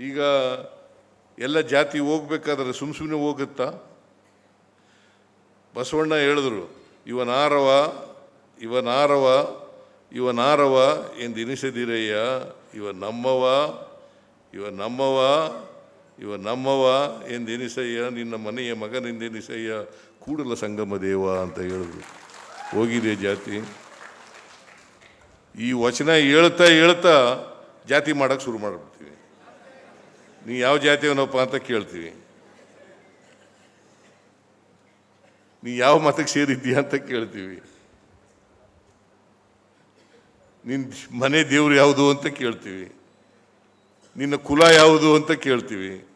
ಈಗ ಎಲ್ಲ ಜಾತಿ ಹೋಗ್ಬೇಕಾದ್ರೆ ಸುಮ್ ಸುಮ್ಮನೆ ಹೋಗುತ್ತಾ? ಬಸವಣ್ಣ ಹೇಳಿದ್ರು, ಇವನಾರವ ಇವನಾರವ ಇವನಾರವ ಎಂದೆನಿಸದಿರಯ್ಯ ಇವ ನಮ್ಮವ ಇವ ನಮ್ಮವ ಇವ ನಮ್ಮವ ಎಂದೆನಿಸಯ್ಯ ನಿನ್ನ ಮನೆಯ ಮಗನೆಂದೆನಿಸಯ್ಯ ಕೂಡಲ ಸಂಗಮ ದೇವ ಅಂತ ಹೇಳಿದ್ರು. ಹೋಗಿದೆ ಜಾತಿ. ಈ ವಚನ ಹೇಳ್ತಾ ಹೇಳ್ತಾ ಜಾತಿ ಮಾಡೋಕ್ಕೆ ಶುರು ಮಾಡಿಬಿಡ್ತೀವಿ ನೀ ಯಾವ ಜಾತಿಯವನಪ್ಪ ಅಂತ ಕೇಳ್ತೀವಿ. ನೀ ಯಾವ ಮತಕ್ಕೆ ಸೇರಿದ್ದೀಯ ಅಂತ ಕೇಳ್ತೀವಿ. ನಿನ್ನ ಮನೆ ದೇವ್ರು ಯಾವುದು ಅಂತ ಕೇಳ್ತೀವಿ. ನಿನ್ನ ಕುಲ ಯಾವುದು ಅಂತ ಕೇಳ್ತೀವಿ.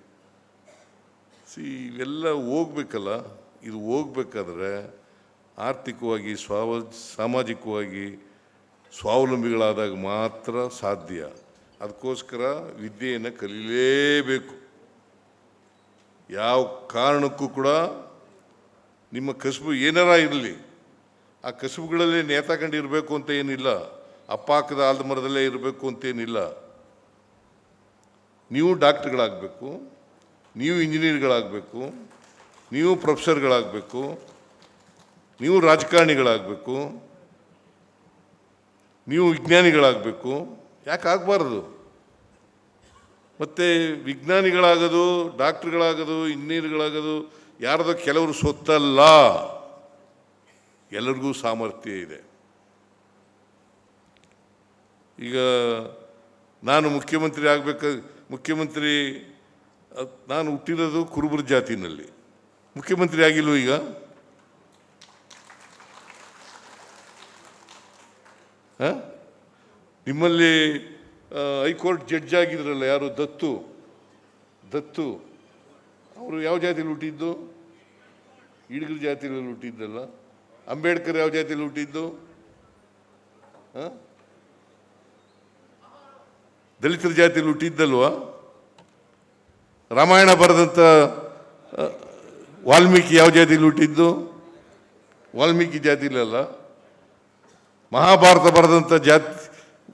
ಸಿ, ಇವೆಲ್ಲ ಹೋಗ್ಬೇಕಲ್ಲ. ಇದು ಹೋಗ್ಬೇಕಾದ್ರೆ ಆರ್ಥಿಕವಾಗಿ, ಸ್ವಾವ, ಸಾಮಾಜಿಕವಾಗಿ ಸ್ವಾವಲಂಬಿಗಳಾದಾಗ ಮಾತ್ರ ಸಾಧ್ಯ. ಅದಕ್ಕೋಸ್ಕರ ವಿದ್ಯೆಯನ್ನು ಕಲೀಲೇಬೇಕು. ಯಾವ ಕಾರಣಕ್ಕೂ ಕೂಡ ನಿಮ್ಮ ಕಸುಬು ಏನಾರ ಇರಲಿ, ಆ ಕಸುಬುಗಳಲ್ಲಿ ನೇತಾಕೊಂಡಿರಬೇಕು ಅಂತ ಏನಿಲ್ಲ, ಅಪ್ಪಾಕದ ಆಲದ ಮರದಲ್ಲೇ ಇರಬೇಕು ಅಂತೇನಿಲ್ಲ ನೀವು ಡಾಕ್ಟ್ರುಗಳಾಗಬೇಕು, ನೀವು ಇಂಜಿನಿಯರ್ಗಳಾಗಬೇಕು, ನೀವು ಪ್ರೊಫೆಸರ್ಗಳಾಗಬೇಕು, ನೀವು ರಾಜಕಾರಣಿಗಳಾಗಬೇಕು, ನೀವು ವಿಜ್ಞಾನಿಗಳಾಗಬೇಕು. ಯಾಕೆ ಆಗಬಾರ್ದು? ಮತ್ತು ವಿಜ್ಞಾನಿಗಳಾಗೋದು, ಡಾಕ್ಟ್ರುಗಳಾಗೋದು, ಇಂಜಿನಿಯರ್ಗಳಾಗೋದು, ಯಾರ್ದೋ ಕೆಲವರು ಸೊತ್ತಲ್ಲ. ಎಲ್ಲರಿಗೂ ಸಾಮರ್ಥ್ಯ ಇದೆ. ಈಗ ನಾನು ಮುಖ್ಯಮಂತ್ರಿ ಆಗಬೇಕು, ಮುಖ್ಯಮಂತ್ರಿ, ನಾನು ಹುಟ್ಟಿರೋದು ಕುರುಬರ ಜಾತಿನಲ್ಲಿ. ಮುಖ್ಯಮಂತ್ರಿ ಆಗಿಲ್ವ ಈಗ? ಆ? ನಿಮ್ಮಲ್ಲಿ ಹೈಕೋರ್ಟ್ ಜಡ್ಜ್ ಆಗಿದ್ರಲ್ಲ ಯಾರು? ದತ್ತು. ದತ್ತು. ಅವರು ಯಾವ ಜಾತಿಯಲ್ಲಿ ಹುಟ್ಟಿದ್ದು? ಈಡಗರ ಜಾತಿಯಲ್ಲಿ ಹುಟ್ಟಿದ್ದಲ್ಲ. ಅಂಬೇಡ್ಕರ್ ಯಾವ ಜಾತಿಯಲ್ಲಿ ಹುಟ್ಟಿದ್ದು? ದಲಿತರ ಜಾತಿಯಲ್ಲಿ ಹುಟ್ಟಿದ್ದಲ್ವಾ? ರಾಮಾಯಣ ಬರೆದಂಥ ವಾಲ್ಮೀಕಿ ಯಾವ ಜಾತಿಯಲ್ಲಿ ಹುಟ್ಟಿದ್ದು? ವಾಲ್ಮೀಕಿ ಜಾತಿಲಲ್ಲ ಮಹಾಭಾರತ ಬರೆದಂಥ ಜಾತಿ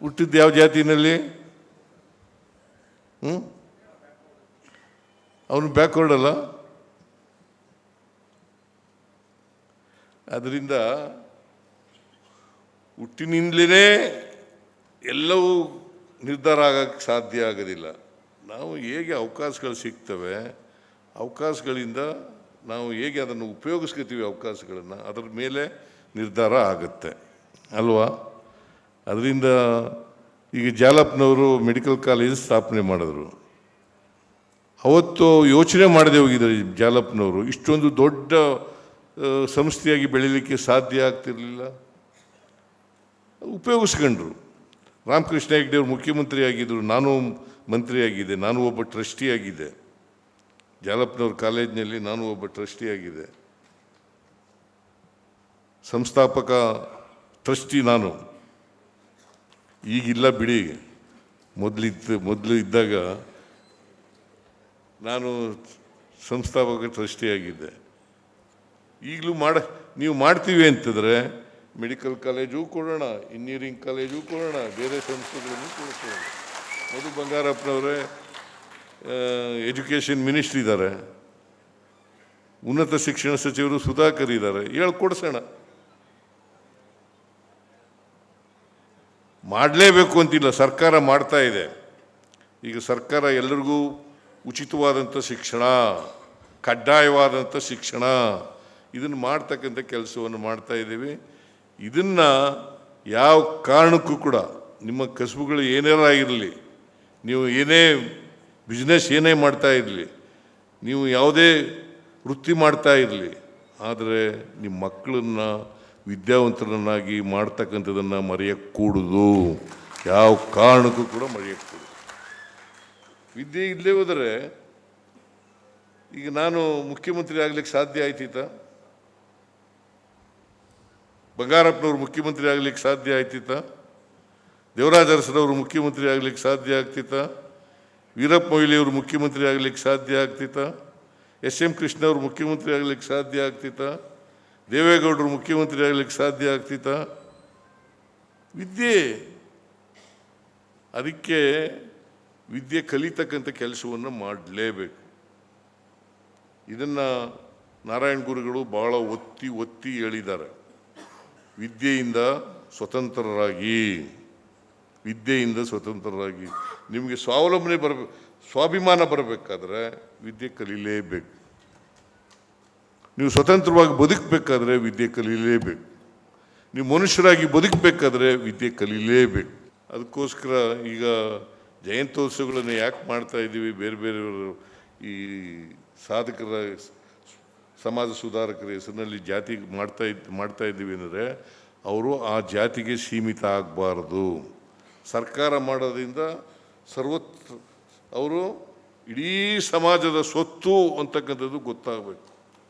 ಹುಟ್ಟಿದ್ದು ಯಾವ ಜಾತಿನಲ್ಲಿ? ಹ್ಞೂ ಅವನು ಬ್ಯಾಕ್ವರ್ಡ್ ಅಲ್ಲ? ಅದರಿಂದ ಹುಟ್ಟಿನಿಂದಲೇ ಎಲ್ಲವೂ ನಿರ್ಧಾರ ಆಗಕ್ಕೆ ಸಾಧ್ಯ ಆಗೋದಿಲ್ಲ. ನಾವು ಹೇಗೆ ಅವಕಾಶಗಳು ಸಿಗ್ತವೆ, ಅವಕಾಶಗಳಿಂದ ನಾವು ಹೇಗೆ ಅದನ್ನು ಉಪಯೋಗಿಸ್ಕೊತೀವಿ ಅವಕಾಶಗಳನ್ನು, ಅದರ ಮೇಲೆ ನಿರ್ಧಾರ ಆಗುತ್ತೆ. ಅಲ್ವಾ? ಅದರಿಂದ ಈಗ ಜಾಲಪ್ನವರು ಮೆಡಿಕಲ್ ಕಾಲೇಜ್ ಸ್ಥಾಪನೆ ಮಾಡಿದ್ರು. ಅವತ್ತು ಯೋಚನೆ ಮಾಡದೆ ಹೋಗಿದ್ದಾರೆ ಜಾಲಪ್ನವರು. ಇಷ್ಟೊಂದು ದೊಡ್ಡ ಸಂಸ್ಥೆಯಾಗಿ ಬೆಳೀಲಿಕ್ಕೆ ಸಾಧ್ಯ ಆಗ್ತಿರಲಿಲ್ಲ. ಉಪಯೋಗಿಸ್ಕೊಂಡ್ರು. ರಾಮಕೃಷ್ಣ ಹೆಗ್ಡೆ ಅವರು ಮುಖ್ಯಮಂತ್ರಿ ಆಗಿದ್ದರು ನಾನು ಮಂತ್ರಿಯಾಗಿದೆ ನಾನು ಒಬ್ಬ ಟ್ರಸ್ಟಿ ಆಗಿದ್ದೆ ಜಾಲಪ್ನವ್ರ ಕಾಲೇಜಿನಲ್ಲಿ ನಾನು ಒಬ್ಬ ಟ್ರಸ್ಟಿ ಆಗಿದ್ದೆ ಸಂಸ್ಥಾಪಕ, ಟ್ರಸ್ಟಿ ನಾನು. ಈಗಿಲ್ಲ ಬಿಡಿ. ಮೊದಲಿತ್ತು ಮೊದಲು ಇದ್ದಾಗ ನಾನು ಸಂಸ್ಥಾಪಕ ಟ್ರಸ್ಟಿಯಾಗಿದ್ದೆ ಈಗಲೂ ಮಾಡ, ನೀವು ಮಾಡ್ತೀವಿ ಅಂತಂದರೆ ಮೆಡಿಕಲ್ ಕಾಲೇಜು ಕೊಡೋಣ, ಇಂಜಿನಿಯರಿಂಗ್ ಕಾಲೇಜು ಕೊಡೋಣ, ಬೇರೆ ಸಂಸ್ಥೆಗಳನ್ನು ಕೊಡ್ಕೊಳ್ಳೋಣ ಮಧು ಬಂಗಾರಪ್ಪನವರೇ ಎಜುಕೇಷನ್ ಮಿನಿಸ್ಟ್ರ್ ಇದ್ದಾರೆ. ಉನ್ನತ ಶಿಕ್ಷಣ ಸಚಿವರು ಸುಧಾಕರ್ ಇದ್ದಾರೆ. ಹೇಳ್ಕೊಡ್ಸೋಣ ಮಾಡಲೇಬೇಕು ಅಂತಿಲ್ಲ, ಸರ್ಕಾರ ಮಾಡ್ತಾ ಇದೆ. ಈಗ ಸರ್ಕಾರ ಎಲ್ಲರಿಗೂ ಉಚಿತವಾದಂಥ ಶಿಕ್ಷಣ, ಕಡ್ಡಾಯವಾದಂಥ ಶಿಕ್ಷಣ, ಇದನ್ನು ಮಾಡ್ತಕ್ಕಂಥ ಕೆಲಸವನ್ನು ಮಾಡ್ತಾ ಇದ್ದೀವಿ. ಇದನ್ನು ಯಾವ ಕಾರಣಕ್ಕೂ ಕೂಡ ನಿಮ್ಮ ಕಸುಬುಗಳು ಏನಾರ ಆಗಿರಲಿ ನೀವು ಏನೇ ಬಿಸ್ನೆಸ್ ಏನೇ ಮಾಡ್ತಾ ಇರಲಿ, ನೀವು ಯಾವುದೇ ವೃತ್ತಿ ಮಾಡ್ತಾ ಇರಲಿ, ಆದರೆ ನಿಮ್ಮ ಮಕ್ಕಳನ್ನ ವಿದ್ಯಾವಂತರನ್ನಾಗಿ ಮಾಡ್ತಕ್ಕಂಥದ್ದನ್ನು ಮರೆಯಕ್ಕೂಡುದು ಯಾವ ಕಾರಣಕ್ಕೂ ಕೂಡ ಮರೆಯಕ್ಕೆ ವಿದ್ಯೆ ಇಲ್ಲೇ ಹೋದರೆ, ಈಗ ನಾನು ಮುಖ್ಯಮಂತ್ರಿ ಆಗ್ಲಿಕ್ಕೆ ಸಾಧ್ಯ ಆಯ್ತಿತ್ತ ಬಂಗಾರಪ್ಪನವರು ಮುಖ್ಯಮಂತ್ರಿ ಆಗ್ಲಿಕ್ಕೆ ಸಾಧ್ಯ ಆಯ್ತಿತ್ತ ದೇವರಾಜ ಅರಸರವರು ಮುಖ್ಯಮಂತ್ರಿ ಆಗ್ಲಿಕ್ಕೆ ಸಾಧ್ಯ ಆಗ್ತಿತ್ತ ವೀರಪ್ಪ ಮೊಯ್ಲಿಯವರು ಮುಖ್ಯಮಂತ್ರಿ ಆಗ್ಲಿಕ್ಕೆ ಸಾಧ್ಯ ಆಗ್ತಿತ್ತ ಎಸ್ ಎಂ ಕೃಷ್ಣ ಅವರು ಮುಖ್ಯಮಂತ್ರಿ ಆಗ್ಲಿಕ್ಕೆ ಸಾಧ್ಯ ಆಗ್ತಿತ್ತ ದೇವೇಗೌಡರು ಮುಖ್ಯಮಂತ್ರಿ ಆಗಲಿಕ್ಕೆ ಸಾಧ್ಯ ಆಗ್ತಿತ್ತ? ವಿದ್ಯೆ. ಅದಕ್ಕೆ ವಿದ್ಯೆ ಕಲಿತಕ್ಕಂಥ ಕೆಲಸವನ್ನು ಮಾಡಲೇಬೇಕು. ಇದನ್ನು ನಾರಾಯಣ ಗುರುಗಳು ಬಹಳ ಒತ್ತಿ ಒತ್ತಿ ಹೇಳಿದ್ದಾರೆ. ವಿದ್ಯೆಯಿಂದ ಸ್ವತಂತ್ರರಾಗಿ. ವಿದ್ಯೆಯಿಂದ ಸ್ವತಂತ್ರರಾಗಿ. ನಿಮಗೆ ಸ್ವಾವಲಂಬನೆ ಬರಬೇಕು ಸ್ವಾಭಿಮಾನ ಬರಬೇಕಾದ್ರೆ ವಿದ್ಯೆ ಕಲೀಲೇಬೇಕು. ನೀವು ಸ್ವತಂತ್ರವಾಗಿ ಬದುಕಬೇಕಾದ್ರೆ ವಿದ್ಯೆ ಕಲೀಲೇಬೇಕು ನೀವು ಮನುಷ್ಯರಾಗಿ ಬದುಕಬೇಕಾದ್ರೆ ವಿದ್ಯೆ ಕಲೀಲೇಬೇಕು ಅದಕ್ಕೋಸ್ಕರ ಈಗ ಜಯಂತ್ಯೋತ್ಸವಗಳನ್ನು ಯಾಕೆ ಮಾಡ್ತಾ ಇದ್ದೀವಿ? ಬೇರೆ ಬೇರೆಯವರು ಈ ಸಾಧಕರ ಸಮಾಜ ಸುಧಾರಕರ ಹೆಸರಿನಲ್ಲಿ ಜಾತಿ ಮಾಡ್ತಾ ಮಾಡ್ತಾ ಇದ್ದೀವಿ ಅಂದರೆ ಅವರು ಆ ಜಾತಿಗೆ ಸೀಮಿತ ಆಗಬಾರ್ದು. ಸರ್ಕಾರ ಮಾಡೋದ್ರಿಂದ ಸರ್ವತ್, ಅವರು ಇಡೀ ಸಮಾಜದ ಸ್ವತ್ತು ಅಂತಕ್ಕಂಥದ್ದು ಗೊತ್ತಾಗಬೇಕು.